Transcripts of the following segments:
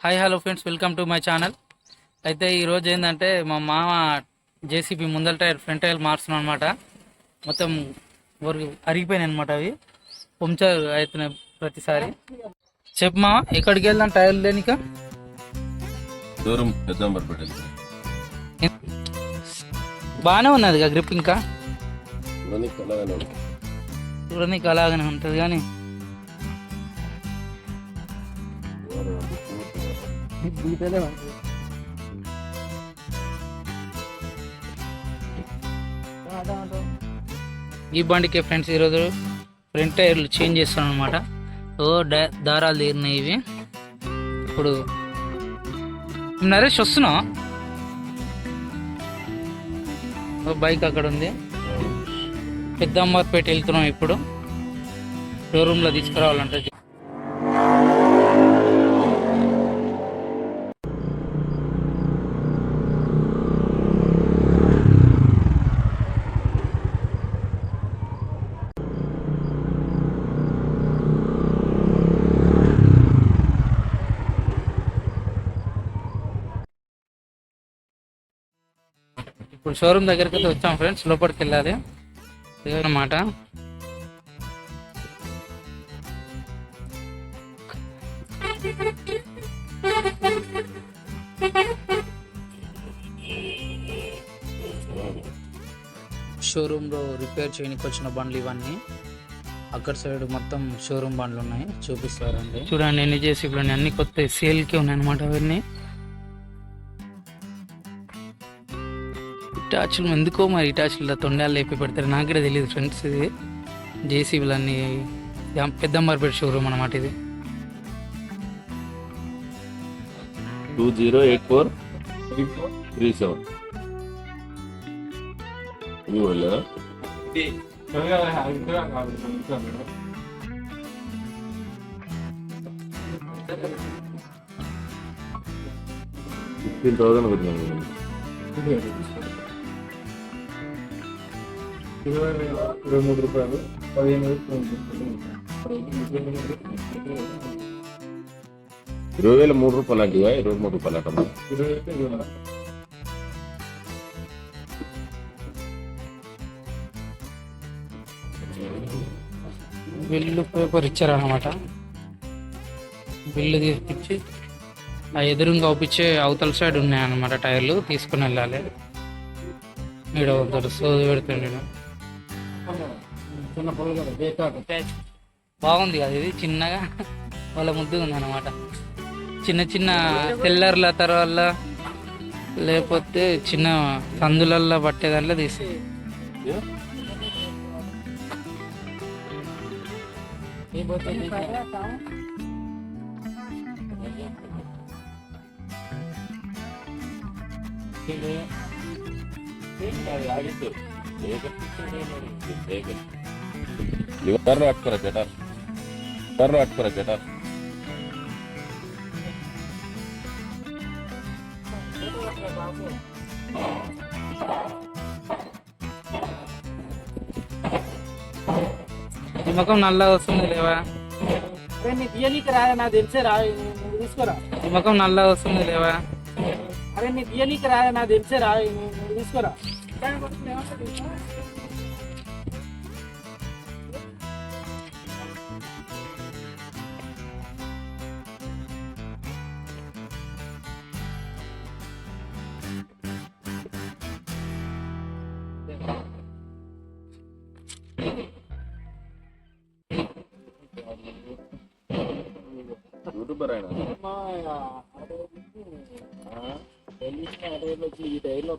Hi hello friends welcome to my channel అయితే ఈరోజు ఏంటంటే మా మామ జేసీబీ ముందల టైర్ ఫ్రంట్ టైర్ మారుస్తున్నాం అనమాట మొత్తం ఊరికి అరిగిపోయినాయి అనమాట అవి. పంచర్ అవుతున్నాయి ప్రతిసారి. చెప్పు మామ ఎక్కడికి వెళ్దాం టైర్లు లేనిక? దూరం బాగానే ఉన్నది గ్రిప్ ఇంకా? అలాగనే ఉంటుంది కానీ ఈ బండికి ఫ్రెండ్స్ ఈరోజు ఫ్రంట్ టైర్లు చేంజ్ చేస్తాను అనమాట ఓ దారాలు తీరినాయి ఇవి. ఇప్పుడు నరేష్ వస్తున్నావు? ఓ బైక్ అక్కడ ఉంది. పెద్ద అమ్మర్పేట వెళ్తున్నాం ఇప్పుడు. షోరూంలో తీసుకురావాలంటే. ఇప్పుడు షోరూమ్ దగ్గరికి అయితే వచ్చాం ఫ్రెండ్స్ లోపలికి వెళ్ళాలి. అన్నమాట షోరూంలో రిపేర్ చేయడానికి వచ్చిన బండ్లు ఇవన్నీ. అక్కడ సైడ్ మొత్తం షోరూమ్ బండ్లు ఉన్నాయి. చూపిస్తారండి. చూడండి ఎన్ని చేసి ఇప్పుడు అన్ని కొత్త సేల్కి ఉన్నాయి అనమాట అవన్నీ. ఇటాచులు ఎందుకో మరి ఇటాచులు తొండాలు లేపి పెడతారు నాకు కూడా తెలియదు ఫ్రెండ్స్ ఇది జేసీబీలు అన్ని పెద్దంబర్పేట షోరూమ్ అనమాట ఇది two zero eight four three seven ఇది వాళ్ళ ఫిఫ్టీన్ థౌసండ్ పెట్టినాను ఇరవై మూడు రూపాయలు పదిహేను ఇరవై వేల మూడు రూపాయలు అంటివా? ఇరవై మూడు రూపాయలు అంటమ్మా ఇరవై ఇరవై బిల్లు పేపర్ ఇచ్చారనమాట బిల్లు తీసుకొచ్చి ఆ ఎదురుగా ఒప్పించే అవతల సైడ్ ఉన్నాయన్నమాట టైర్లు తీసుకుని వెళ్ళాలి. వద్దరు సోది పెడుతుండే చిన్న కదా బాగుంది కదా ఇది చిన్నగా. వాళ్ళ ముద్దుగా ఉంది అనమాట చిన్న చిన్న తెల్లర్ల తర్వాత లేకపోతే చిన్న సందులల్లో పట్టే దాంట్లో తీసి లివర్లో పట్టుకోరా జటార్ లివర్లో పట్టుకోరా జటార్ ఈ ముఖం నల్లగా వస్తుంది లేవా? అరే నీ తీయనీకి రా నాకు తెలిసే రా తీసుకోరా? ఈ ముఖం నల్లగా వస్తుంది లేవా? అరే నీ తీయనీకి రా నాకు తెలిసే రా తీసుకోరా? యూట్యూబర్ ఆయన. ఈ టైర్లు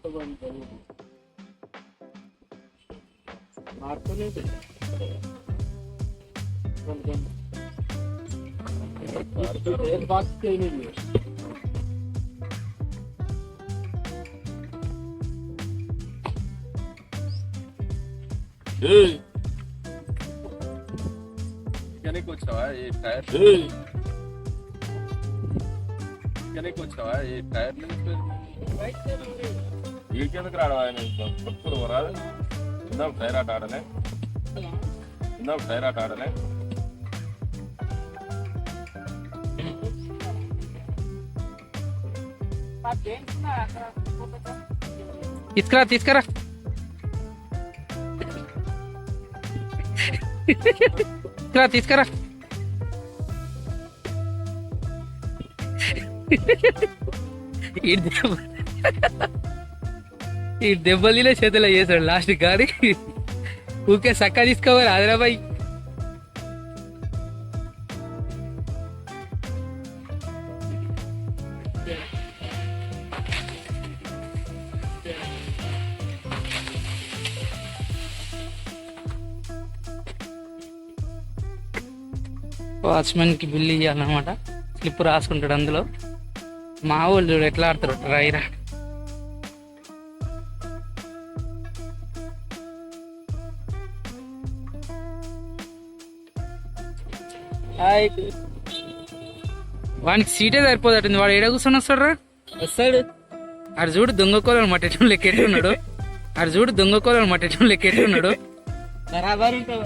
టైర్ బాక్స్ చేయలేదు ఏయ్ మెకానిక్ వచ్చినావా ఈ టైర్ మెకానిక్ వచ్చినావా ఈ టైర్ వీకెందుకు రావడం ఆయన కొట్టుకుని రాదు ఇందాం టైర్ ఆట ఆడలే ఇందాం టైర్ ఆట ఆడలే మాకు చేయించుకున్నా అక్కడ తీసుకురా తీసుకురా తీసుకురా తీసుకురా ఈ దెబ్బ ఈ దెబ్బలిలో చేతిలో చేశాడు లాస్ట్ కానీ ఊకే సక్క తీసుకోవాలి ఆదిరాబాయ్ వాచ్మెన్కి బిల్ ఇవ్వాలన్నమాట స్లిప్ రాసుకుంటాడు అందులో. మా వాళ్ళు చూడు ఎట్లా ఆడతారు? రైరా వానికి సీటే సరిపోతుంది వాడు ఏడ కూర్చొని వస్తాడు వస్తాడు. ఆడు చూడు దొంగ కోలను మట్టెట్టు లెక్కెట్టున్నాడు ఆడు చూడు దొంగ కోలను మట్టెట్టు లెక్కెట్టున్నాడు బరాబర్ ఉంటావు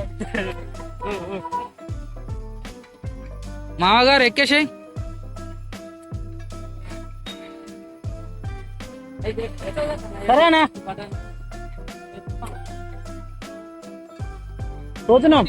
మామగారు ఎక్కేసాయి. సరేనా పోతున్నాం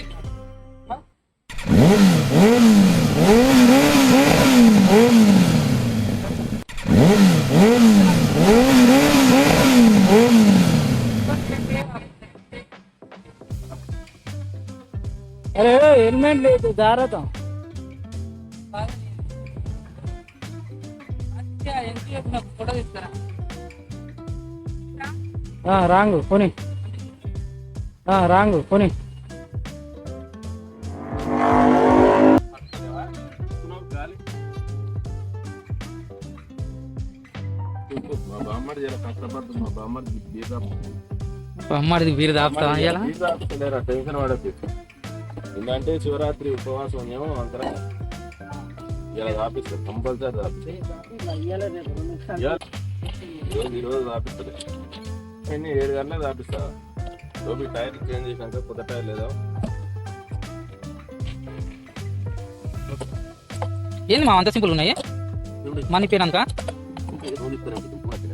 అరే హెల్మెట్ లేదు జాగ్రత్త ఫోటో రాంగు కొని ఆ, రాంగు కొని గాలి మా బామ్మడి జర కష్టపడుతుంది మా బామ్మడి బీజా అమ్మాడిది వీరు దాపుతా టెన్షన్ పడద్దు ఎందుకంటే శివరాత్రి ఉపవాసం ఏమో అందరం ఇలా ఆపిస్తారు కంపల్సరీ ఆపిస్తారు ఈరోజు ఈరోజు ఆపిస్తారు ఎన్ని ఏడు గంటలకు ఆపిస్తా లోపల టైర్ చేంజ్ చేసినాక కొత్త టైర్ లేదా? ఏంది మా అంత సింపుల్ ఉన్నాయి? మనీ మధ్యన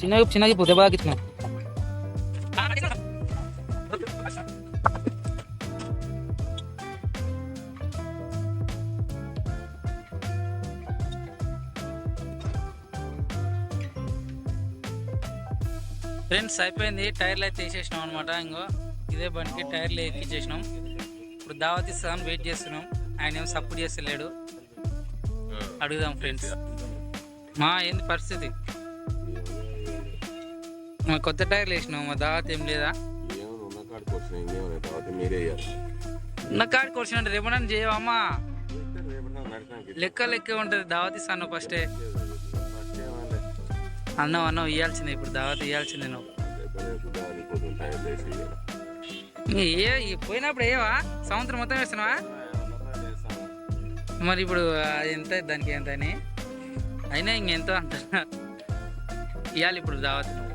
చిన్నగా చిన్నగా ఇప్పుడు దెబ్బ తాకిచ్చిన ఫ్రెండ్స్ అయిపోయింది. టైర్లు అయితే వేసేసినాం అనమాట ఇంకో ఇదే బండికి టైర్లు ఎక్కించేసినాం ఇప్పుడు దావత్ ఇస్తామని వెయిట్ చేస్తున్నాం. ఆయన ఏం సపోర్ట్ చేస్తలేడు. అడుగుదాం ఫ్రెండ్స్. మా ఏంది పరిస్థితి? మా కొత్త టైర్లు వేసినాం. మా దావత్ ఏం లేదా? ఉన్న కాడికి నా వచ్చినట్టు రేపడానికి చేయవమ్మా లెక్క లెక్క ఉంటుంది. దావత్ ఇస్తాను ఫస్టే అన్నం అన్నం ఇవ్వాల్సిందే ఇప్పుడు దావత్ ఇవ్వాల్సిందే నువ్వు. ఏ పోయినప్పుడు ఏవా? సంవత్సరం మొత్తం వేస్తున్నావా? మరి ఇప్పుడు అది ఎంత దానికి ఎంత అని అయినా ఇంకెంతో అంత. ఇవ్వాలి ఇప్పుడు దావత్ నువ్వు.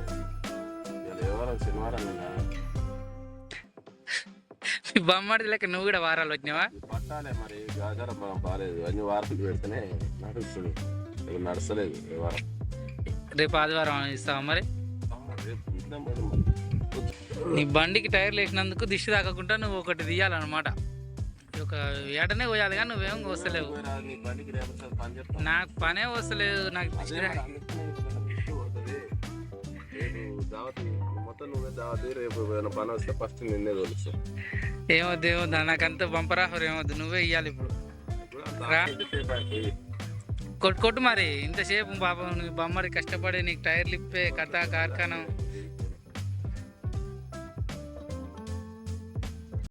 మీ బొమ్మడి లెక్క నువ్వు కూడా వారాలు వచ్చినావా పట్టాలే మరి బాగాలేదు అన్ని వారాలు పెడితేనే నడుస్తుంది. నడసలేదు వారం. రేపు ఆదివారం ఇస్తావా మరి. నీ బండికి టైర్లు వేసినందుకు దిష్టి తాకకుండా నువ్వు ఒకటి తీయాలన్నమాట. ఒక ఏటనే పోయాలి కానీ నువ్వేం వస్తలేవు. నాకు పనే వస్తలేదు నాకు ఏమొద్దు ఏమొద్దు నాకంత బంపరాఫర్ ఏమొద్దు నువ్వే ఇవ్వాలి ఇప్పుడు. ఇప్పుడు కొట్టు కొట్టు మరి. ఇంతసేపు పాపం నువ్వు బొమ్మడి కష్టపడి నీకు టైర్లు ఇప్పే కథ కార్ఖానం.